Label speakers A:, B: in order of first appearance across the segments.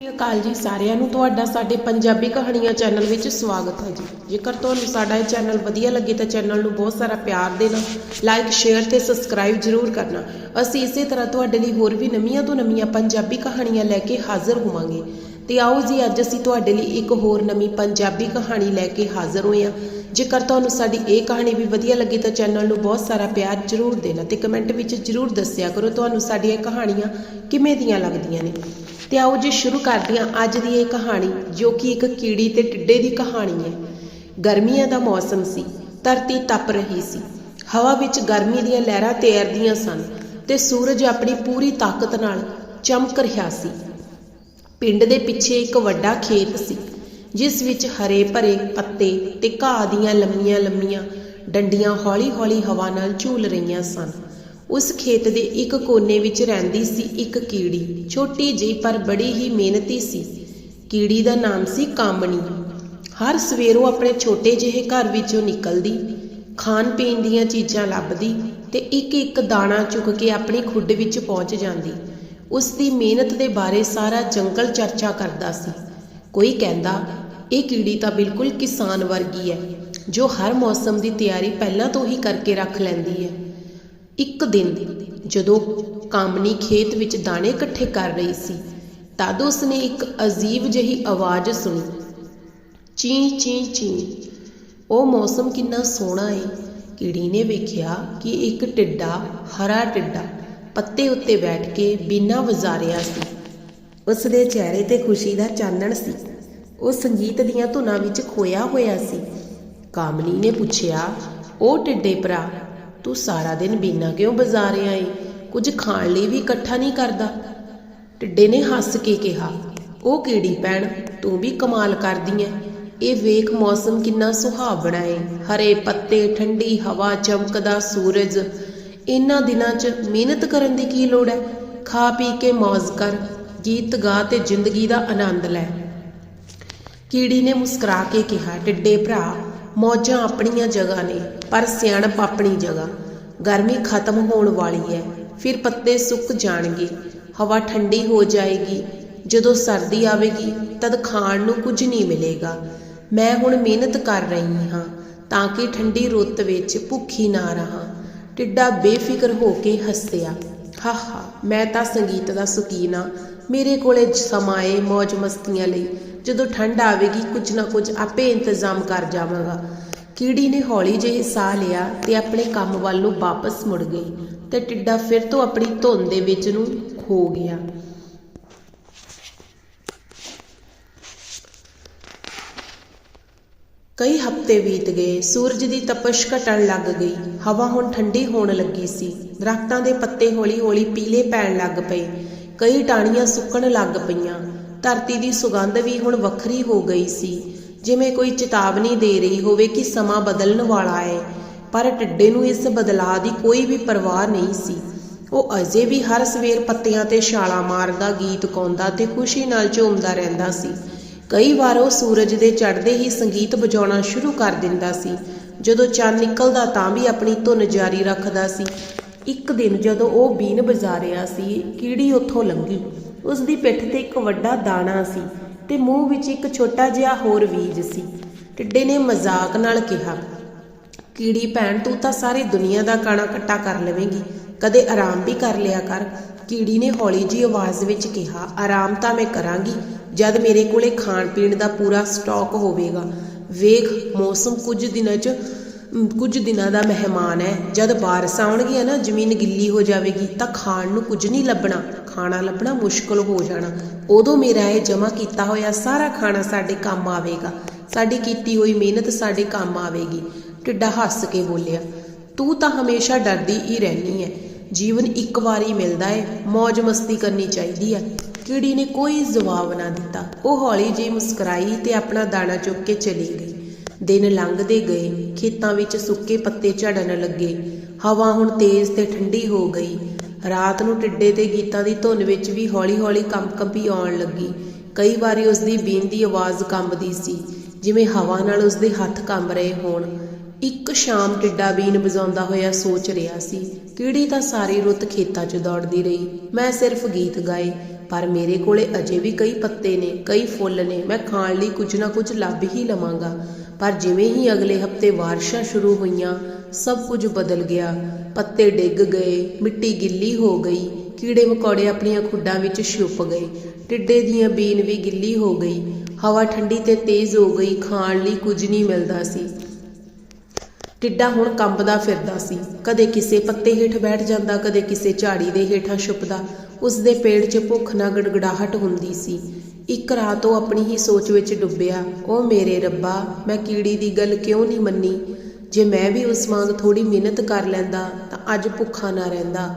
A: ਸਤਿ ਸ਼੍ਰੀ ਅਕਾਲ ਜੀ ਸਾਰਿਆਂ ਨੂੰ। ਤੁਹਾਡਾ ਸਾਡੇ ਪੰਜਾਬੀ ਕਹਾਣੀਆਂ ਚੈਨਲ ਵਿੱਚ ਸਵਾਗਤ ਹੈ ਜੀ। ਜੇਕਰ ਤੁਹਾਨੂੰ ਸਾਡਾ ਇਹ ਚੈਨਲ ਵਧੀਆ ਲੱਗੇ ਤਾਂ ਚੈਨਲ ਨੂੰ ਬਹੁਤ ਸਾਰਾ ਪਿਆਰ ਦੇਣਾ ਲਾਈਕ ਸ਼ੇਅਰ ਤੇ ਸਬਸਕ੍ਰਾਈਬ ਜ਼ਰੂਰ ਕਰਨਾ। ਅਸੀਂ ਇਸੇ ਤਰ੍ਹਾਂ ਤੁਹਾਡੇ ਲਈ ਹੋਰ ਵੀ ਨਵੀਆਂ ਤੋਂ ਨਵੀਆਂ ਪੰਜਾਬੀ ਕਹਾਣੀਆਂ ਲੈ ਕੇ ਹਾਜ਼ਰ ਹੋਵਾਂਗੇ। ਤੇ ਆਓ ਜੀ, ਅੱਜ ਅਸੀਂ ਤੁਹਾਡੇ ਲਈ ਇੱਕ ਹੋਰ ਨਵੀਂ ਪੰਜਾਬੀ ਕਹਾਣੀ ਲੈ ਕੇ ਹਾਜ਼ਰ ਹੋਏ ਹਾਂ। ਜੇਕਰ ਤੁਹਾਨੂੰ ਸਾਡੀ ਇਹ ਕਹਾਣੀ ਵੀ ਵਧੀਆ ਲੱਗੀ ਤਾਂ ਚੈਨਲ ਨੂੰ ਬਹੁਤ ਸਾਰਾ ਪਿਆਰ ਜ਼ਰੂਰ ਦੇਣਾ ਤੇ ਕਮੈਂਟ ਵਿੱਚ ਜ਼ਰੂਰ ਦੱਸਿਆ ਕਰੋ, ਤੁਹਾਨੂੰ ਸਾਡੀਆਂ ਇਹ ਕਹਾਣੀਆਂ ਕਿਵੇਂ ਦੀਆਂ ਲੱਗਦੀਆਂ ਨੇ। ਤੇ ਆਓ ਜੀ, ਸ਼ੁਰੂ ਕਰਦੇ ਹਾਂ ਅੱਜ ਦੀ ਇਹ ਕਹਾਣੀ, ਜੋ ਕਿ ਇੱਕ ਕੀੜੀ ਤੇ ਟਿੱਡੇ ਦੀ ਕਹਾਣੀ ਹੈ। ਗਰਮੀਆਂ ਦਾ ਮੌਸਮ ਸੀ, ਧਰਤੀ ਤਪ ਰਹੀ ਸੀ। ਹਵਾ ਵਿੱਚ ਗਰਮੀ ਦੀਆਂ ਲਹਿਰਾਂ ਤੈਰਦੀਆਂ ਸਨ ਤੇ ਸੂਰਜ ਆਪਣੀ ਪੂਰੀ ਤਾਕਤ ਨਾਲ ਚਮਕ ਰਿਹਾ ਸੀ। ਪਿੰਡ ਦੇ ਪਿੱਛੇ ਇੱਕ ਵੱਡਾ ਖੇਤ ਸੀ, ਜਿਸ ਵਿੱਚ ਹਰੇ ਭਰੇ ਪੱਤੇ ਤੇ ਘਾਹ ਦੀਆਂ ਲੰਮੀਆਂ ਲੰਮੀਆਂ ਡੰਡੀਆਂ ਹੌਲੀ-ਹੌਲੀ ਹਵਾ ਨਾਲ ਝੂਲ ਰਹੀਆਂ ਸਨ। ਉਸ ਖੇਤ ਦੇ ਇੱਕ ਕੋਨੇ ਵਿੱਚ ਰਹਿੰਦੀ ਸੀ ਇੱਕ ਕੀੜੀ। ਛੋਟੀ ਜਿਹੀ ਪਰ ਬੜੀ ਹੀ ਮਿਹਨਤੀ ਸੀ। ਕੀੜੀ ਦਾ ਨਾਮ ਸੀ ਕਾਮਣੀ। ਹਰ ਸਵੇਰ ਉਹ ਆਪਣੇ ਛੋਟੇ ਜਿਹੇ ਘਰ ਵਿੱਚੋਂ ਨਿਕਲਦੀ, ਖਾਣ ਪੀਣ ਦੀਆਂ ਚੀਜ਼ਾਂ ਲੱਭਦੀ ਤੇ ਇੱਕ ਇੱਕ ਦਾਣਾ ਚੁੱਕ ਕੇ ਆਪਣੀ ਖੁੱਡ ਵਿੱਚ ਪਹੁੰਚ ਜਾਂਦੀ। ਉਸ ਦੀ ਮਿਹਨਤ ਦੇ ਬਾਰੇ ਸਾਰਾ ਜੰਗਲ ਚਰਚਾ ਕਰਦਾ ਸੀ। ਕੋਈ ਕਹਿੰਦਾ, ਇਹ ਕੀੜੀ ਤਾਂ ਬਿਲਕੁਲ ਕਿਸਾਨ ਵਰਗੀ ਹੈ, ਜੋ ਹਰ ਮੌਸਮ ਦੀ ਤਿਆਰੀ ਪਹਿਲਾਂ ਤੋਂ ਹੀ ਕਰਕੇ ਰੱਖ ਲੈਂਦੀ ਹੈ। ਇੱਕ ਦਿਨ ਜਦੋਂ ਕਾਮਨੀ ਖੇਤ ਵਿੱਚ ਦਾਣੇ ਇਕੱਠੇ ਕਰ ਰਹੀ ਸੀ, ਤਦ ਉਸਨੇ ਇੱਕ ਅਜੀਬ ਜਿਹੀ ਆਵਾਜ਼ ਸੁਣੀ। ਚੀ ਚੀ ਚੀ, ਉਹ ਮੌਸਮ ਕਿੰਨਾ ਸੋਹਣਾ ਏ। ਕੀੜੀ ਨੇ ਵੇਖਿਆ ਕਿ ਇੱਕ ਟਿੱਡਾ ਹਰਾ ਟਿੱਡਾ ਪੱਤੇ ਉੱਤੇ ਬੈਠ ਕੇ ਬਿਨਾਂ ਵਜ਼ਾਰਿਆ ਸੀ। ਉਸ ਦੇ ਚਿਹਰੇ ਤੇ ਖੁਸ਼ੀ ਦਾ ਚਾਨਣ ਸੀ। ਉਹ ਸੰਗੀਤ ਦੀਆਂ ਧੁਨਾਂ ਵਿੱਚ ਖੋਇਆ ਹੋਇਆ ਸੀ। ਕਾਮਨੀ ਨੇ ਪੁੱਛਿਆ, ਉਹ ਟਿੱਡੇ ਭਰਾ ਤੂੰ ਸਾਰਾ ਦਿਨ ਬਿਨਾਂ ਕਿਉਂ ਬਾਜ਼ਾਰੇ ਆਏ ਕੁਝ ਖਾਣ ਲਈ ਵੀ ਇਕੱਠਾ ਨਹੀਂ ਕਰਦਾ। ਟਿੱਡੇ ਨੇ ਹੱਸ ਕੇ ਕਿਹਾ, ਉਹ ਕਿਹੜੀ ਭੈਣ? ਤੂੰ ਵੀ ਕਮਾਲ ਕਰਦੀ ਐ। ਇਹ ਵੇਖ ਮੌਸਮ ਕਿੰਨਾ ਸੁਹਾਵਣਾ ਏ। ਹਰੇ ਪੱਤੇ, ਠੰਡੀ ਹਵਾ, ਚਮਕਦਾ ਸੂਰਜ। ਇਹਨਾਂ ਦਿਨਾਂ 'ਚ ਮਿਹਨਤ ਕਰਨ ਦੀ ਕੀ ਲੋੜ ਹੈ ਖਾ ਪੀ ਕੇ ਮौज ਕਰ। ਗੀਤ ਗਾ ਤੇ ਜ਼ਿੰਦਗੀ ਦਾ ਆਨੰਦ ਲੈ। ਕੀੜੀ ਨੇ ਮੁਸਕਰਾ ਕੇ ਕਿਹਾ ਟਿੱਡੇ ਭਰਾ, ਮੌਜਾਂ ਆਪਣੀਆਂ ਜਗ੍ਹਾ ਨੇ, ਪਰ ਸਿਆਣਪ ਆਪਣੀ ਜਗ੍ਹਾ। ਗਰਮੀ ਖਤਮ ਹੋਣ ਵਾਲੀ ਹੈ। ਫਿਰ ਪੱਤੇ ਸੁੱਕ ਜਾਣਗੇ। ਹਵਾ ਠੰਡੀ ਹੋ ਜਾਏਗੀ। ਜਦੋਂ ਸਰਦੀ ਆਵੇਗੀ, ਤਦ ਖਾਣ ਨੂੰ ਕੁਝ ਨਹੀਂ ਮਿਲੇਗਾ। ਮੈਂ ਹੁਣ ਮਿਹਨਤ ਕਰ ਰਹੀ ਹਾਂ, ਤਾਂ ਕਿ ਠੰਡੀ ਰੁੱਤ ਵਿੱਚ ਭੁੱਖੀ ਨਾ ਰਹਾ। ਟਿੱਡਾ ਬੇਫਿਕਰ ਹੋ ਕੇ ਹੱਸਿਆ। ਹਾ ਹਾ ਮੈਂ ਤਾਂ ਸੰਗੀਤ ਦਾ ਸ਼ੌਕੀਨ। ਹਾਂ ਮੇਰੇ ਕੋਲੇ ਸਮਾਂ ਏ ਮौज ਮਸਤੀਆਂ ਲਈ। ਜਦੋਂ ਠੰਡ ਆਵੇਗੀ, ਕੁਝ ਨਾ ਕੁਝ ਆਪੇ ਇੰਤਜ਼ਾਮ ਕਰ ਜਾਵਾਂਗਾ। ਕੀੜੀ ਨੇ ਹੌਲੀ ਜਿਹੀ ਸਾਹ ਲਿਆ ਤੇ ਆਪਣੇ ਕੰਮ ਵੱਲ ਨੂੰ ਵਾਪਸ ਮੁੜ ਗਈ ਤੇ ਟਿੱਡਾ ਫਿਰ ਤੋਂ ਆਪਣੀ ਧੁੰਦ ਦੇ ਵਿੱਚ ਨੂੰ ਖੋ ਗਿਆ। ਕਈ ਹਫ਼ਤੇ ਬੀਤ ਗਏ, ਸੂਰਜ ਦੀ ਤਪਸ਼ ਘਟਣ ਲੱਗ ਗਈ, ਹਵਾ ਹੁਣ ਠੰਡੀ ਹੋਣ ਲੱਗੀ ਸੀ, ਦਰਖਤਾਂ ਦੇ ਪੱਤੇ ਹੌਲੀ-ਹੌਲੀ ਪੀਲੇ ਪੈਣ ਲੱਗ ਪਏ, ਕਈ ਟਾਹਣੀਆਂ ਸੁੱਕਣ ਲੱਗ ਪਈਆਂ, ਧਰਤੀ ਦੀ ਸੁਗੰਧ ਵੀ ਹੁਣ ਵੱਖਰੀ ਹੋ ਗਈ ਸੀ। ਜਿਵੇਂ ਕੋਈ ਚੇਤਾਵਨੀ ਦੇ ਰਹੀ ਹੋਵੇ ਕਿ ਸਮਾਂ ਬਦਲਣ ਵਾਲਾ ਹੈ, ਪਰ ਟਿੱਡੇ ਨੂੰ ਇਸ ਬਦਲਾਅ ਦੀ ਕੋਈ ਵੀ ਪਰਵਾਹ ਨਹੀਂ ਸੀ। ਉਹ ਅਜੇ ਵੀ ਹਰ ਸਵੇਰ ਪੱਤਿਆਂ ਤੇ ਛਾਲਾਂ ਮਾਰਦਾ, ਗੀਤ ਗਾਉਂਦਾ ਤੇ ਖੁਸ਼ੀ ਨਾਲ ਝੂਮਦਾ ਰਹਿੰਦਾ ਸੀ। ਕਈ ਵਾਰ ਉਹ ਸੂਰਜ ਦੇ ਚੜ੍ਹਦੇ ਹੀ ਸੰਗੀਤ ਵਜਾਉਣਾ ਸ਼ੁਰੂ ਕਰ ਦਿੰਦਾ ਸੀ। ਜਦੋਂ ਚੰਨ ਨਿਕਲਦਾ ਤਾਂ ਵੀ ਆਪਣੀ ਧੁਨ ਜਾਰੀ ਰੱਖਦਾ ਸੀ। ਇੱਕ ਦਿਨ ਜਦੋਂ ਉਹ ਬੀਨ ਬਜਾ ਰਿਹਾ ਸੀ, ਕੀੜੀ ਉੱਥੋਂ ਲੰਘੀ। ਉਸ ਦੀ ਪਿੱਠ ਤੇ ਇੱਕ ਵੱਡਾ ਦਾਣਾ ਸੀ। ਤੇ ਮੂੰਹ ਵਿੱਚ ਇੱਕ ਛੋਟਾ ਜਿਹਾ ਹੋਰ ਬੀਜ ਸੀ। ਟਿੱਡੇ ਨੇ ਮਜ਼ਾਕ ਨਾਲ ਕਿਹਾ ਕੀੜੀ ਭੈਣ ਤੂੰ ਤਾਂ ਸਾਰੀ ਦੁਨੀਆ ਦਾ ਕਾਣਾ ਕੱਟਾ ਕਰ ਲਵੇਂਗੀ। ਕਦੇ ਆਰਾਮ ਵੀ ਕਰ ਲਿਆ ਕਰ। ਕੀੜੀ ਨੇ ਹੌਲੀ ਜੀ ਆਵਾਜ਼ ਵਿੱਚ ਕਿਹਾ ਆਰਾਮ ਤਾਂ ਮੈਂ ਕਰਾਂਗੀ ਜਦ ਮੇਰੇ ਕੋਲੇ ਖਾਣ ਪੀਣ ਦਾ ਪੂਰਾ ਸਟਾਕ ਹੋਵੇਗਾ। ਵੇਖ ਮੌਸਮ ਕੁਝ ਦਿਨਾਂ 'ਚ ਅਮ, ਕੁਝ ਦਿਨਾਂ ਦਾ ਮਹਿਮਾਨ ਹੈ। ਜਦ ਬਾਰਿਸ਼ ਆਉਣਗੀਆਂ ਨਾ ਜ਼ਮੀਨ ਗਿੱਲੀ ਹੋ ਜਾਵੇਗੀ ਤਾਂ ਖਾਣ ਨੂੰ ਕੁਝ ਨਹੀਂ ਲੱਭਣਾ। ਖਾਣਾ ਲੱਭਣਾ ਮੁਸ਼ਕਲ ਹੋ ਜਾਣਾ। ਉਦੋਂ ਮੇਰਾ ਇਹ ਜਮ੍ਹਾਂ ਕੀਤਾ ਹੋਇਆ ਸਾਰਾ ਖਾਣਾ ਸਾਡੇ ਕੰਮ ਆਵੇਗਾ। ਸਾਡੀ ਕੀਤੀ ਹੋਈ ਮਿਹਨਤ ਸਾਡੇ ਕੰਮ ਆਵੇਗੀ। ਟਿੱਡਾ ਹੱਸ ਕੇ ਬੋਲਿਆ, ਤੂੰ ਤਾਂ ਹਮੇਸ਼ਾ ਡਰਦੀ ਹੀ ਰਹਿਣੀ ਹੈ ਜੀਵਨ ਇੱਕ ਵਾਰੀ ਮਿਲਦਾ ਹੈ ਮौज ਮਸਤੀ ਕਰਨੀ ਚਾਹੀਦੀ ਹੈ ਕੀੜੀ ਨੇ ਕੋਈ ਜਵਾਬ ਨਾ ਦਿੱਤਾ। ਉਹ ਹੌਲੀ ਜਿਹੀ ਮੁਸਕਰਾਈ ਤੇ ਆਪਣਾ ਦਾਣਾ ਚੁੱਕ ਕੇ ਚਲੀ ਗਈ। ਦਿਨ ਲੰਘਦੇ ਗਏ, ਖੇਤਾਂ ਵਿੱਚ ਸੁੱਕੇ ਪੱਤੇ ਝੜਨ ਲੱਗੇ। ਹਵਾ ਹੁਣ ਤੇਜ਼ ਤੇ ਠੰਡੀ ਹੋ ਗਈ। ਰਾਤ ਨੂੰ ਟਿੱਡੇ ਤੇ ਗੀਤਾਂ ਦੀ ਧੁਨ ਵਿੱਚ ਵੀ ਹੌਲੀ-ਹੌਲੀ ਕੰਪਕੰਪੀ ਆਉਣ ਲੱਗੀ। ਕਈ ਵਾਰੀ ਉਸ ਦੀ ਬੀਨ ਦੀ ਆਵਾਜ਼ ਕੰਬਦੀ ਸੀ, ਜਿਵੇਂ ਹਵਾ ਨਾਲ ਉਸ ਦੇ ਹੱਥ ਕੰਬ ਰਹੇ ਹੋਣ। ਇੱਕ ਸ਼ਾਮ ਟਿੱਡਾ ਬੀਨ ਵਜਾਉਂਦਾ ਹੋਇਆ ਸੋਚ ਰਿਹਾ ਸੀ ਕੀੜੀ ਤਾਂ ਸਾਰੀ ਰੁੱਤ ਖੇਤਾਂ 'ਚ ਦੌੜਦੀ ਰਹੀ। ਮੈਂ ਸਿਰਫ ਗੀਤ ਗਾਏ, ਪਰ ਮੇਰੇ ਕੋਲੇ ਅਜੇ ਵੀ ਕਈ ਪੱਤੇ ਨੇ, ਕਈ ਫੁੱਲ ਨੇ, ਮੈਂ ਖਾਣ ਲਈ ਕੁਝ ਨਾ ਕੁਝ ਲੱਭ ਹੀ ਲਵਾਂਗਾ। ਪਰ ਜਿਵੇਂ ਹੀ ਅਗਲੇ ਹਫ਼ਤੇ ਵਾਰਸ਼ਾਂ ਸ਼ੁਰੂ ਹੋਈਆਂ, ਸਭ ਕੁਝ ਬਦਲ ਗਿਆ। ਪੱਤੇ ਡਿੱਗ ਗਏ, ਮਿੱਟੀ ਗਿੱਲੀ ਹੋ ਗਈ, ਕੀੜੇ ਮਕੌੜੇ ਆਪਣੀਆਂ ਖੁੱਡਾਂ ਵਿੱਚ ਛੁਪ ਗਏ, ਟਿੱਡੇ ਦੀਆਂ ਬੀਨ ਵੀ ਗਿੱਲੀ ਹੋ ਗਈ, ਹਵਾ ਠੰਡੀ ਤੇ ਤੇਜ਼ ਹੋ ਗਈ, ਖਾਣ ਲਈ ਕੁਝ ਨਹੀਂ ਮਿਲਦਾ ਸੀ। ਟਿੱਡਾ ਹੁਣ ਕੰਬਦਾ ਫਿਰਦਾ ਸੀ, ਕਦੇ ਕਿਸੇ ਪੱਤੇ ਹੇਠ ਬੈਠ ਜਾਂਦਾ, ਕਦੇ ਕਿਸੇ ਝਾੜੀ ਦੇ ਹੇਠਾਂ ਛੁਪਦਾ ਉਸ ਦੇ ਪੇਟ 'ਚ ਭੁੱਖ ਨਾਲ ਗੜਗੜਾਹਟ ਹੁੰਦੀ ਸੀ। ਇੱਕ ਰਾਤ ਉਹ ਆਪਣੀ ਹੀ ਸੋਚ ਵਿੱਚ ਡੁੱਬਿਆ ਉਹ ਮੇਰੇ ਰੱਬਾ, ਮੈਂ ਕੀੜੀ ਦੀ ਗੱਲ ਕਿਉਂ ਨਹੀਂ ਮੰਨੀ? ਜੇ ਮੈਂ ਵੀ ਉਸ ਵਾਂਗ ਥੋੜੀ ਮਿਹਨਤ ਕਰ ਲੈਂਦਾ, ਤਾਂ ਅੱਜ ਭੁੱਖਾ ਨਾ ਰਹਿੰਦਾ।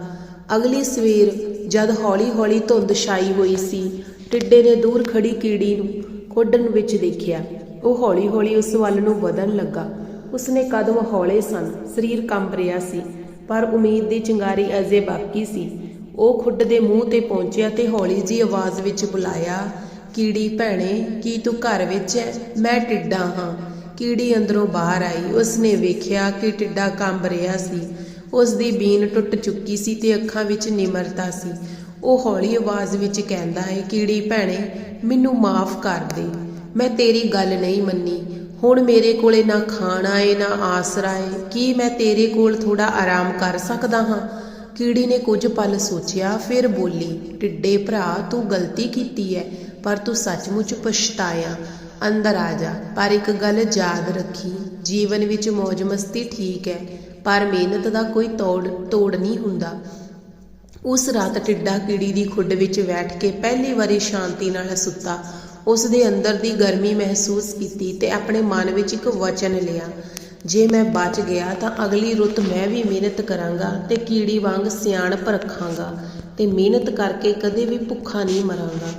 A: ਅਗਲੀ ਸਵੇਰ ਜਦ ਹੌਲੀ-ਹੌਲੀ ਧੁੰਦ ਛਾਈ ਹੋਈ ਸੀ, ਟਿੱਡੇ ਨੇ ਦੂਰ ਖੜੀ ਕੀੜੀ ਨੂੰ ਖੋਡਣ ਵਿੱਚ ਦੇਖਿਆ। ਉਹ ਹੌਲੀ-ਹੌਲੀ ਉਸ ਵੱਲ ਨੂੰ ਵਧਣ ਲੱਗਾ। ਉਸਨੇ ਕਦਮ ਹੌਲੇ ਸਨ, ਸਰੀਰ ਕੰਬ ਰਿਹਾ ਸੀ, ਪਰ ਉਮੀਦ ਦੀ ਚਿੰਗਾਰੀ ਅਜੇ ਬਾਕੀ ਸੀ। ਉਹ ਖੁੱਡ ਦੇ ਮੂੰਹ ਤੇ ਪਹੁੰਚਿਆ ਤੇ ਹੌਲੀ ਜੀ ਆਵਾਜ਼ ਵਿੱਚ ਬੁਲਾਇਆ, ਕੀੜੀ ਭੈਣੇ, ਕੀ ਤੂੰ ਘਰ ਵਿੱਚ ਹੈ ਮੈਂ ਟਿੱਡਾ ਹਾਂ। ਕੀੜੀ ਅੰਦਰੋਂ ਬਾਹਰ ਆਈ। ਉਸਨੇ ਵੇਖਿਆ ਕਿ ਟਿੱਡਾ ਕੰਬ ਰਿਹਾ ਸੀ। ਉਸ ਦੀ ਬੀਨ ਟੁੱਟ ਚੁੱਕੀ ਸੀ ਤੇ ਅੱਖਾਂ ਵਿੱਚ ਨਿਮਰਤਾ ਸੀ। ਉਹ ਹੌਲੀ ਆਵਾਜ਼ ਵਿੱਚ ਕਹਿੰਦਾ ਹੈ, ਕੀੜੀ ਭੈਣੇ, ਮੈਨੂੰ ਮਾਫ ਕਰ ਦੇ। ਮੈਂ ਤੇਰੀ ਗੱਲ ਨਹੀਂ ਮੰਨੀ। ਹੁਣ ਮੇਰੇ ਕੋਲੇ ਨਾ ਖਾਣਾ ਏ ਨਾ ਆਸਰਾ ਏ ਕੀ ਮੈਂ ਤੇਰੇ ਕੋਲ ਥੋੜਾ ਆਰਾਮ ਕਰ ਸਕਦਾ ਹਾਂ? ਕੀੜੀ ਨੇ ਕੁਝ ਪਲ ਸੋਚਿਆ, ਫਿਰ ਬੋਲੀ, ਟਿੱਡੇ ਭਰਾ, ਤੂੰ ਗਲਤੀ ਕੀਤੀ ਹੈ, ਪਰ ਤੂੰ ਸੱਚਮੁੱਚ ਪਛਤਾਇਆ। ਅੰਦਰ ਆ ਜਾ। ਪਰ ਇੱਕ ਗੱਲ ਯਾਦ ਰੱਖੀ, ਜੀਵਨ ਵਿੱਚ ਮौज ਮਸਤੀ ਠੀਕ ਹੈ, ਪਰ ਮਿਹਨਤ ਦਾ ਕੋਈ ਤੋੜ ਤੋੜ ਨਹੀਂ ਹੁੰਦਾ। ਉਸ ਰਾਤ ਟਿੱਡਾ ਕੀੜੀ ਦੀ ਖੁੱਡ ਵਿੱਚ ਬੈਠ ਕੇ ਪਹਿਲੀ ਵਾਰੀ ਸ਼ਾਂਤੀ ਨਾਲ ਸੁੱਤਾ। ਉਸ ਦੇ ਅੰਦਰ ਦੀ ਗਰਮੀ ਮਹਿਸੂਸ ਕੀਤੀ ਤੇ ਆਪਣੇ ਮਨ ਵਿੱਚ ਇੱਕ ਵਚਨ ਲਿਆ। ਜੇ ਮੈਂ ਬਚ ਗਿਆ ਤਾਂ ਅਗਲੀ ਰੁੱਤ ਮੈਂ ਵੀ ਮਿਹਨਤ ਕਰਾਂਗਾ ਤੇ ਕੀੜੀ ਵਾਂਗ ਸਿਆਣਪ ਰੱਖਾਂਗਾ ਤੇ ਮਿਹਨਤ ਕਰਕੇ ਕਦੇ ਵੀ ਭੁੱਖਾ ਨਹੀਂ ਮਰਾਂਗਾ।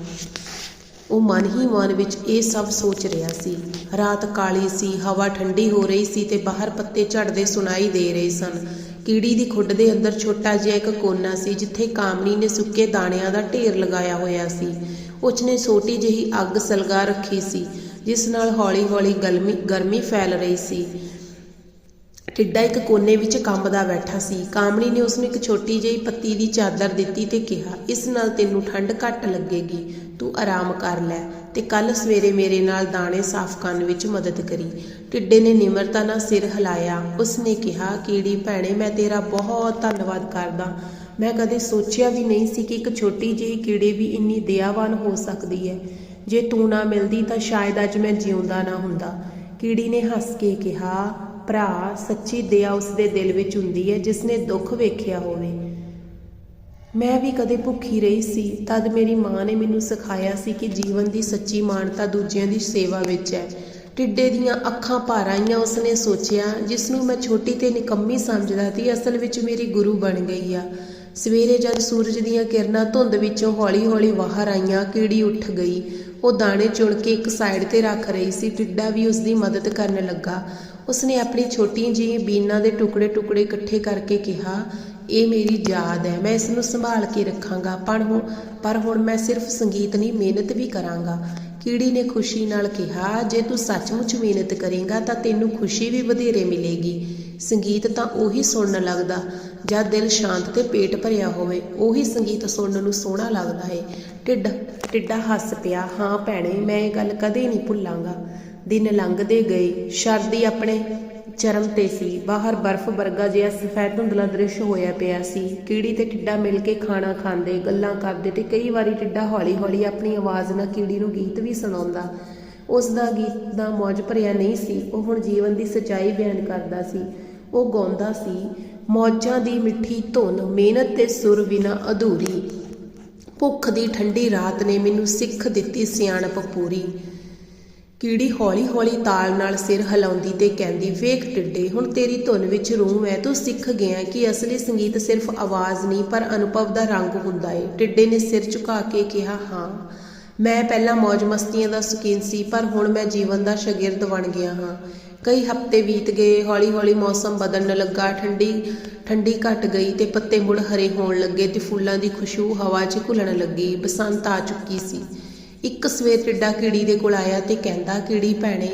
A: ਉਹ ਮਨ ਹੀ ਮਨ ਵਿੱਚ ਇਹ ਸਭ ਸੋਚ ਰਿਹਾ ਸੀ। ਰਾਤ ਕਾਲੀ ਸੀ, ਹਵਾ ਠੰਡੀ ਹੋ ਰਹੀ ਸੀ ਤੇ ਬਾਹਰ ਪੱਤੇ ਝੜਦੇ ਸੁਣਾਈ ਦੇ ਰਹੇ ਸਨ। ਕੀੜੀ ਦੀ ਖੁੱਡ ਦੇ ਅੰਦਰ ਛੋਟਾ ਜਿਹਾ ਇੱਕ ਕੋਨਾ ਸੀ ਜਿੱਥੇ ਕਾਮਣੀ ਨੇ ਸੁੱਕੇ ਦਾਣਿਆਂ ਦਾ ਢੇਰ ਲਗਾਇਆ ਹੋਇਆ ਸੀ। ਉਸਨੇ ਛੋਟੀ ਜਿਹੀ ਅੱਗ ਸਲਗਾ ਰੱਖੀ ਸੀ, ਜਿਸ ਨਾਲ ਹੌਲੀ-ਹੌਲੀ ਗਰਮੀ ਗਰਮੀ ਫੈਲ ਰਹੀ ਸੀ। ਟਿੱਡਾ ਇੱਕ ਕੋਨੇ ਵਿੱਚ ਕੰਬਦਾ ਬੈਠਾ ਸੀ। ਕਾਮਣੀ ਨੇ ਉਸਨੂੰ ਇੱਕ ਛੋਟੀ ਜਿਹੀ ਪੱਤੀ ਦੀ ਚਾਦਰ ਦਿੱਤੀ ਤੇ ਕਿਹਾ, ਇਸ ਨਾਲ ਤੈਨੂੰ ਠੰਡ ਘੱਟ ਲੱਗੇਗੀ। ਤੂੰ ਆਰਾਮ ਕਰ ਲੈ ਤੇ ਕੱਲ ਸਵੇਰੇ ਮੇਰੇ ਨਾਲ ਦਾਣੇ ਸਾਫ਼ ਕਰਨ ਵਿੱਚ ਮਦਦ ਕਰੀ। ਟਿੱਡੇ ਨੇ ਨਿਮਰਤਾ ਨਾਲ ਸਿਰ ਹਿਲਾਇਆ। ਉਸਨੇ ਕਿਹਾ, ਕੀੜੀ ਭੈਣੇ, ਮੈਂ ਤੇਰਾ ਬਹੁਤ ਧੰਨਵਾਦ ਕਰਦਾ। ਮੈਂ ਕਦੇ ਸੋਚਿਆ ਵੀ ਨਹੀਂ ਸੀ ਕਿ ਇੱਕ ਛੋਟੀ ਜਿਹੀ ਕੀੜੀ ਵੀ ਇੰਨੀ ਦਇਆਵਾਨ ਹੋ ਸਕਦੀ ਹੈ। ਜੇ ਤੂੰ ਨਾ ਮਿਲਦੀ ਤਾਂ ਸ਼ਾਇਦ ਅੱਜ ਮੈਂ ਜਿਉਂਦਾ ਨਾ ਹੁੰਦਾ। ਕੀੜੀ ਨੇ ਹੱਸ ਕੇ ਕਿਹਾ ਭਰਾ ਸੱਚੀ ਦਇਆ ਉਸ ਦੇ ਦਿਲ ਵਿੱਚ ਹੁੰਦੀ ਹੈ ਜਿਸ ਨੇ ਦੁੱਖ ਵੇਖਿਆ ਹੋਵੇ। ਮੈਂ ਵੀ ਕਦੇ ਭੁੱਖੀ ਰਹੀ ਸੀ, ਤਦ ਮੇਰੀ ਮਾਂ ਨੇ ਮੈਨੂੰ ਸਿਖਾਇਆ ਸੀ ਕਿ ਜੀਵਨ ਦੀ ਸੱਚੀ ਮਾਨਤਾ ਦੂਜਿਆਂ ਦੀ ਸੇਵਾ ਵਿੱਚ ਹੈ। ਟਿੱਡੇ ਦੀਆਂ ਅੱਖਾਂ ਭਰ ਆਈਆਂ, ਉਸਨੇ ਸੋਚਿਆ ਜਿਸ ਨੂੰ ਮੈਂ ਛੋਟੀ ਤੇ ਨਿਕੰਮੀ ਸਮਝਦਾ ਸੀ, ਅਸਲ ਵਿੱਚ ਮੇਰੀ ਗੁਰੂ ਬਣ ਗਈ ਆ। ਸਵੇਰੇ ਜਦ ਸੂਰਜ ਦੀਆਂ ਕਿਰਨਾਂ ਧੁੰਦ ਵਿੱਚੋਂ ਹੌਲੀ-ਹੌਲੀ ਬਾਹਰ ਆਈਆਂ, ਕੀੜੀ ਉੱਠ ਗਈ। ਉਹ ਦਾਣੇ ਚੁਣ ਕੇ ਇੱਕ ਸਾਈਡ ਤੇ ਰੱਖ ਰਹੀ ਸੀ। ਟਿੱਡਾ ਵੀ ਉਸ ਦੀ ਮਦਦ ਕਰਨ ਲੱਗਾ। ਉਸਨੇ ਆਪਣੀ ਛੋਟੀ ਜਿਹੀ ਬੀਨਾਂ ਦੇ ਟੁਕੜੇ-ਟੁਕੜੇ ਇਕੱਠੇ ਕਰਕੇ ਕਿਹਾ, ਇਹ ਮੇਰੀ ਯਾਦ ਹੈ, ਮੈਂ ਇਸ ਨੂੰ ਸੰਭਾਲ ਕੇ ਰੱਖਾਂਗਾ, ਪਰ ਹੁਣ ਪਰ ਹੁਣ ਮੈਂ ਸਿਰਫ ਸੰਗੀਤ ਨਹੀਂ, ਮਿਹਨਤ ਵੀ ਕਰਾਂਗਾ। ਕੀੜੀ ਨੇ ਖੁਸ਼ੀ ਨਾਲ ਕਿਹਾ, ਜੇ ਤੂੰ ਸੱਚਮੁੱਚ ਮਿਹਨਤ ਕਰੇਂਗਾ, ਤਾਂ ਤੈਨੂੰ ਖੁਸ਼ੀ ਵੀ ਵਧੇਰੇ ਮਿਲੇਗੀ। ਸੰਗੀਤ ਤਾਂ ਉਹੀ ਸੁਣਨ ਲੱਗਦਾ ਜਦ ਦਿਲ ਸ਼ਾਂਤ ਤੇ ਪੇਟ ਭਰਿਆ ਹੋਵੇ, ਉਹੀ ਸੰਗੀਤ ਸੁਣਨ ਨੂੰ ਸੋਹਣਾ ਲੱਗਦਾ ਹੈ ਢਿੱਡ ਟਿੱਡਾ ਹੱਸ ਪਿਆ, ਹਾਂ ਭੈਣੇ, ਮੈਂ ਇਹ ਗੱਲ ਕਦੇ ਨਹੀਂ ਭੁੱਲਾਂਗਾ। ਦਿਨ ਲੰਘਦੇ ਗਏ। ਸ਼ਰਦੀ ਆਪਣੇ ਚਰਮ ਤੇ ਸੀ। ਬਾਹਰ ਬਰਫ਼ ਵਰਗਾ ਜਿਹਾ ਸਫੈਦ ਧੁੰਦਲਾ ਦ੍ਰਿਸ਼ ਹੋਇਆ ਪਿਆ ਸੀ। ਕੀੜੀ ਤੇ ਟਿੱਡਾ ਮਿਲ ਕੇ ਖਾਣਾ ਖਾਂਦੇ, ਗੱਲਾਂ ਕਰਦੇ ਤੇ ਕਈ ਵਾਰੀ ਟਿੱਡਾ ਹੌਲੀ-ਹੌਲੀ ਆਪਣੀ ਆਵਾਜ਼ ਨਾਲ ਕੀੜੀ ਨੂੰ ਗੀਤ ਵੀ ਸੁਣਾਉਂਦਾ। ਉਸ ਦਾ ਗੀਤ ਦਾ ਮੌਜ ਭਰਿਆ ਨਹੀਂ ਸੀ। ਉਹ ਹੁਣ ਜੀਵਨ ਦੀ ਸਚਾਈ ਬਿਆਨ ਕਰਦਾ ਸੀ। ਉਹ ਗਾਉਂਦਾ ਸੀ, ਮੌਜਾਂ ਦੀ ਮਿੱਠੀ ਧੁਨ, ਮਿਹਨਤ ਤੇ ਸੁਰ ਬਿਨਾ ਅਧੂਰੀ। ਭੁੱਖ ਦੀ ਠੰਡੀ ਰਾਤ ਨੇ ਮੈਨੂੰ ਸਿੱਖ ਦਿੱਤੀ ਸਿਆਣਪ ਪੂਰੀ। ਕੀੜੀ ਹੌਲੀ-ਹੌਲੀ ਤਾਲ ਨਾਲ ਸਿਰ ਹਿਲਾਉਂਦੀ ਤੇ ਕਹਿੰਦੀ, ਵੇਖ ਟਿੱਡੇ, ਹੁਣ ਤੇਰੀ ਧੁਨ ਵਿੱਚ ਰੂਹ ਹੈ ਤੂੰ ਸਿੱਖ ਗਿਆ ਕਿ ਅਸਲੀ ਸੰਗੀਤ ਸਿਰਫ ਆਵਾਜ਼ ਨਹੀਂ, ਪਰ ਅਨੁਭਵ ਦਾ ਰੰਗ ਹੁੰਦਾ ਏ। ਟਿੱਡੇ ਨੇ ਸਿਰ ਝੁਕਾ ਕੇ ਕਿਹਾ, ਹਾਂ, ਮੈਂ ਪਹਿਲਾਂ ਮौज ਮਸਤੀਆਂ ਦਾ ਸ਼ੌਕੀਨ ਸੀ, ਪਰ ਹੁਣ ਮੈਂ ਜੀਵਨ ਦਾ ਸ਼ਾਗਿਰਦ ਬਣ ਗਿਆ ਹਾਂ। ਕਈ ਹਫ਼ਤੇ ਬੀਤ ਗਏ, ਹੌਲੀ-ਹੌਲੀ ਮੌਸਮ ਬਦਲਣ ਲੱਗਾ, ਠੰਡੀ ਠੰਡੀ ਘਟ ਗਈ ਤੇ ਪੱਤੇ ਮੁੜ ਹਰੇ ਹੋਣ ਲੱਗੇ ਤੇ ਫੁੱਲਾਂ ਦੀ ਖੁਸ਼ਬੂ ਹਵਾ 'ਚ ਘੁਲਣ ਲੱਗੀ। ਬਸੰਤ ਆ ਚੁੱਕੀ ਸੀ। ਇੱਕ ਸਵੇਰ ਟਿੱਡਾ ਕੀੜੀ ਦੇ ਕੋਲ ਆਇਆ ਤੇ ਕਹਿੰਦਾ, ਕੀੜੀ ਭੈਣੇ,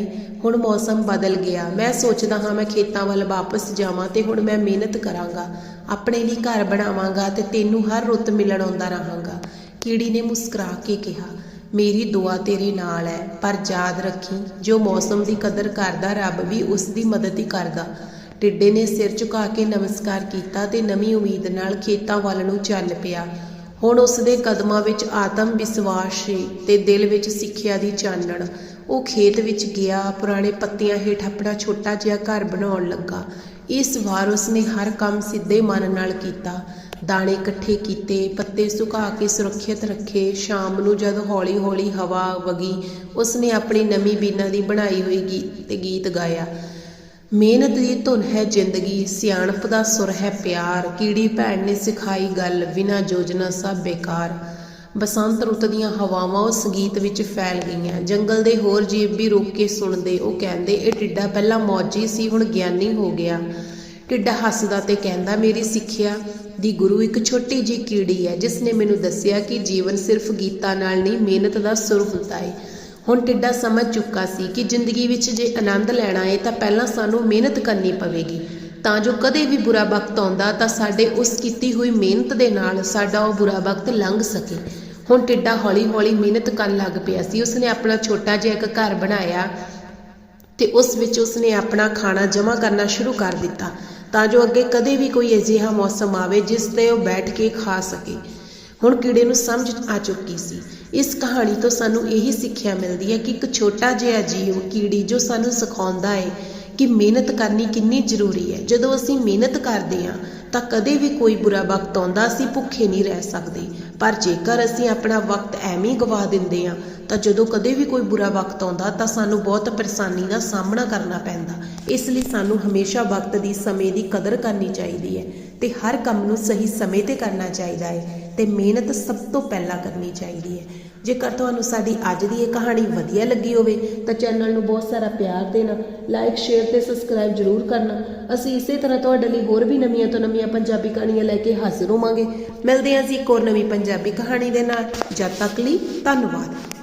A: ਹੁਣ ਮੌਸਮ ਬਦਲ ਗਿਆ। ਮੈਂ ਸੋਚਦਾ ਹਾਂ ਮੈਂ ਖੇਤਾਂ ਵੱਲ ਵਾਪਸ ਜਾਵਾਂ ਤੇ ਹੁਣ ਮੈਂ ਮਿਹਨਤ ਕਰਾਂਗਾ। ਆਪਣੇ ਲਈ ਘਰ ਬਣਾਵਾਂਗਾ ਤੇ ਤੈਨੂੰ ਹਰ ਰੁੱਤ ਮਿਲਣ ਆਉਂਦਾ ਰਹਾਂਗਾ। ਕੀੜੀ ਨੇ ਮੁਸਕਰਾ ਕੇ ਕਿਹਾ, ਮੇਰੀ ਦੁਆ ਤੇਰੇ ਨਾਲ ਹੈ, ਪਰ ਯਾਦ ਰੱਖੀ, ਜੋ ਮੌਸਮ ਦੀ ਕਦਰ ਕਰਦਾ, ਰੱਬ ਵੀ ਉਸ ਦੀ ਮਦਦ ਹੀ ਕਰਦਾ। ਟਿੱਡੇ ਨੇ ਸਿਰ ਝੁਕਾ ਕੇ ਨਮਸਕਾਰ ਕੀਤਾ ਤੇ ਨਵੀਂ ਉਮੀਦ ਨਾਲ ਖੇਤਾਂ ਵੱਲ ਨੂੰ ਚੱਲ ਪਿਆ। ਹੁਣ ਉਸ ਦੇ ਕਦਮਾਂ ਵਿੱਚ ਆਤਮ ਵਿਸ਼ਵਾਸ ਸੀ ਤੇ ਦਿਲ ਵਿੱਚ ਸਿੱਖਿਆ ਦੀ ਚਾਨਣ। ਉਹ ਖੇਤ ਵਿੱਚ ਗਿਆ, ਪੁਰਾਣੇ ਪੱਤਿਆਂ ਹੇਠ ਆਪਣਾ ਛੋਟਾ ਜਿਹਾ ਘਰ ਬਣਾਉਣ ਲੱਗਾ। ਇਸ ਵਾਰ ਉਸਨੇ ਹਰ ਕੰਮ ਸਿੱਧੇ ਮਨ ਨਾਲ ਕੀਤਾ। ਦਾਣੇ ਇਕੱਠੇ ਕੀਤੇ, ਪੱਤੇ ਸੁਕਾ ਕੇ ਸੁਰੱਖਿਅਤ ਰੱਖੇ। ਸ਼ਾਮ ਨੂੰ ਜਦ ਹੌਲੀ-ਹੌਲੀ ਹਵਾ ਵਗੀ ਉਸਨੇ ਆਪਣੀ ਨਵੀਂ ਬੀਨਾ ਦੀ ਬਣਾਈ ਹੋਈ ਗੀਤ ਤੇ ਗੀਤ ਗਾਇਆ। ਮਿਹਨਤ ਦੀ ਧੁਨ ਹੈ ਜ਼ਿੰਦਗੀ, ਸਿਆਣਪ ਦਾ ਸੁਰ ਹੈ ਪਿਆਰ। ਕੀੜੀ ਭੈਣ ਨੇ ਸਿਖਾਈ ਗੱਲ ਬਿਨਾ ਯੋਜਨਾ ਸਭ ਬੇਕਾਰ। ਬਸੰਤ ਰੁੱਤ ਦੀਆਂ ਹਵਾਵਾਂ ਉਸ ਗੀਤ ਵਿੱਚ ਫੈਲ ਗਈਆਂ। ਜੰਗਲ ਦੇ ਹੋਰ ਜੀਵ ਵੀ ਰੁਕ ਕੇ ਸੁਣਦੇ। ਉਹ ਕਹਿੰਦੇ, ਇਹ ਟਿੱਡਾ ਪਹਿਲਾਂ ਮੌਜੀ ਸੀ, ਹੁਣ ਗਿਆਨੀ ਹੋ ਗਿਆ। ਟਿੱਡਾ ਹੱਸਦਾ ਤੇ ਕਹਿੰਦਾ, ਮੇਰੀ ਸਿੱਖਿਆ ਦੀ ਗੁਰੂ ਇੱਕ ਛੋਟੀ ਜਿਹੀ ਕੀੜੀ ਹੈ, ਜਿਸ ਨੇ ਮੈਨੂੰ ਦੱਸਿਆ ਕਿ ਜੀਵਨ ਸਿਰਫ ਗੀਤਾਂ ਨਾਲ ਨਹੀਂ, ਮਿਹਨਤ ਦਾ ਸੁਰ ਹੁੰਦਾ ਹੈ ਹੁਣ ਟਿੱਡਾ ਸਮਝ ਚੁੱਕਾ ਸੀ ਕਿ ਜ਼ਿੰਦਗੀ ਵਿੱਚ ਜੇ ਆਨੰਦ ਲੈਣਾ ਹੈ ਤਾਂ ਪਹਿਲਾਂ ਸਾਨੂੰ ਮਿਹਨਤ ਕਰਨੀ ਪਵੇਗੀ। ਤਾਂ ਜੋ ਕਦੇ ਵੀ ਬੁਰਾ ਵਕਤ ਆਉਂਦਾ ਤਾਂ ਸਾਡੇ ਉਸ ਕੀਤੀ ਹੋਈ ਮਿਹਨਤ ਦੇ ਨਾਲ ਸਾਡਾ ਉਹ ਬੁਰਾ ਵਕਤ ਲੰਘ ਸਕੇ। ਹੁਣ ਟਿੱਡਾ ਹੌਲੀ-ਹੌਲੀ ਮਿਹਨਤ ਕਰਨ ਲੱਗ ਪਿਆ ਸੀ। ਉਸਨੇ ਆਪਣਾ ਛੋਟਾ ਜਿਹਾ ਇੱਕ ਘਰ ਬਣਾਇਆ ਤੇ ਉਸ ਵਿੱਚ ਉਸਨੇ ਆਪਣਾ ਖਾਣਾ ਜਮ੍ਹਾਂ ਕਰਨਾ ਸ਼ੁਰੂ ਕਰ ਦਿੱਤਾ। ਤਾਂ ਜੋ ਅੱਗੇ ਕਦੇ ਵੀ ਕੋਈ ਅਜਿਹਾ ਮੌਸਮ ਆਵੇ ਜਿਸ ਤੇ ਉਹ ਬੈਠ ਕੇ ਖਾ ਸਕੇ। ਹੁਣ ਕੀੜੇ ਨੂੰ ਸਮਝ ਆ ਚੁੱਕੀ ਸੀ। ਇਸ ਕਹਾਣੀ ਤੋਂ ਸਾਨੂੰ ਇਹੀ ਸਿੱਖਿਆ ਮਿਲਦੀ ਹੈ ਕਿ ਇੱਕ ਛੋਟਾ ਜਿਹਾ ਜੀਵ ਕੀੜੀ ਜੋ ਸਾਨੂੰ ਸਿਖਾਉਂਦਾ ਹੈ ਕਿ ਮਿਹਨਤ ਕਰਨੀ ਕਿੰਨੀ ਜ਼ਰੂਰੀ ਹੈ। ਜਦੋਂ ਅਸੀਂ ਮਿਹਨਤ ਕਰਦੇ ਹਾਂ, ਤਾਂ ਕਦੇ ਵੀ ਕੋਈ ਬੁਰਾ ਵਕਤ ਆਉਂਦਾ, ਅਸੀਂ ਭੁੱਖੇ ਨਹੀਂ ਰਹਿ ਸਕਦੇ। ਪਰ ਜੇਕਰ ਅਸੀਂ ਆਪਣਾ ਵਕਤ ਐਵੇਂ ਹੀ ਗਵਾ ਦਿੰਦੇ ਹਾਂ, ਤਾਂ ਜਦੋਂ ਕਦੇ ਵੀ ਕੋਈ ਬੁਰਾ ਵਕਤ ਆਉਂਦਾ, ਤਾਂ ਸਾਨੂੰ ਬਹੁਤ ਪਰੇਸ਼ਾਨੀ ਦਾ ਸਾਹਮਣਾ ਕਰਨਾ ਪੈਂਦਾ। ਇਸ ਲਈ ਸਾਨੂੰ ਹਮੇਸ਼ਾ ਵਕਤ ਦੀ ਸਮੇਂ ਦੀ ਕਦਰ ਕਰਨੀ ਚਾਹੀਦੀ ਹੈ ਤੇ ਹਰ ਕੰਮ ਨੂੰ ਸਹੀ ਸਮੇਂ ਤੇ ਕਰਨਾ ਚਾਹੀਦਾ ਹੈ। ਤੇ ਮਿਹਨਤ ਸਭ ਤੋਂ ਪਹਿਲਾਂ ਕਰਨੀ ਚਾਹੀਦੀ ਹੈ। ਜੇਕਰ ਤੁਹਾਨੂੰ ਸਾਡੀ ਅੱਜ ਦੀ ਇਹ ਕਹਾਣੀ ਵਧੀਆ ਲੱਗੀ ਹੋਵੇ, ਤਾਂ ਚੈਨਲ ਨੂੰ ਬਹੁਤ ਸਾਰਾ ਪਿਆਰ ਦੇਣਾ ਲਾਈਕ ਸ਼ੇਅਰ ਤੇ ਸਬਸਕ੍ਰਾਈਬ ਜ਼ਰੂਰ ਕਰਨਾ। ਅਸੀਂ ਇਸੇ ਤਰ੍ਹਾਂ ਤੁਹਾਡੇ ਲਈ ਹੋਰ ਵੀ ਨਵੀਆਂ ਤੋਂ ਨਵੀਆਂ ਪੰਜਾਬੀ ਕਹਾਣੀਆਂ ਲੈ ਕੇ ਹਾਜ਼ਰ ਹੋਵਾਂਗੇ। ਮਿਲਦੇ ਹਾਂ ਜੀ ਇੱਕ ਹੋਰ ਨਵੀਂ ਪੰਜਾਬੀ ਕਹਾਣੀ ਦੇ ਨਾਲ। ਜਦ ਤੱਕ ਲਈ ਧੰਨਵਾਦ।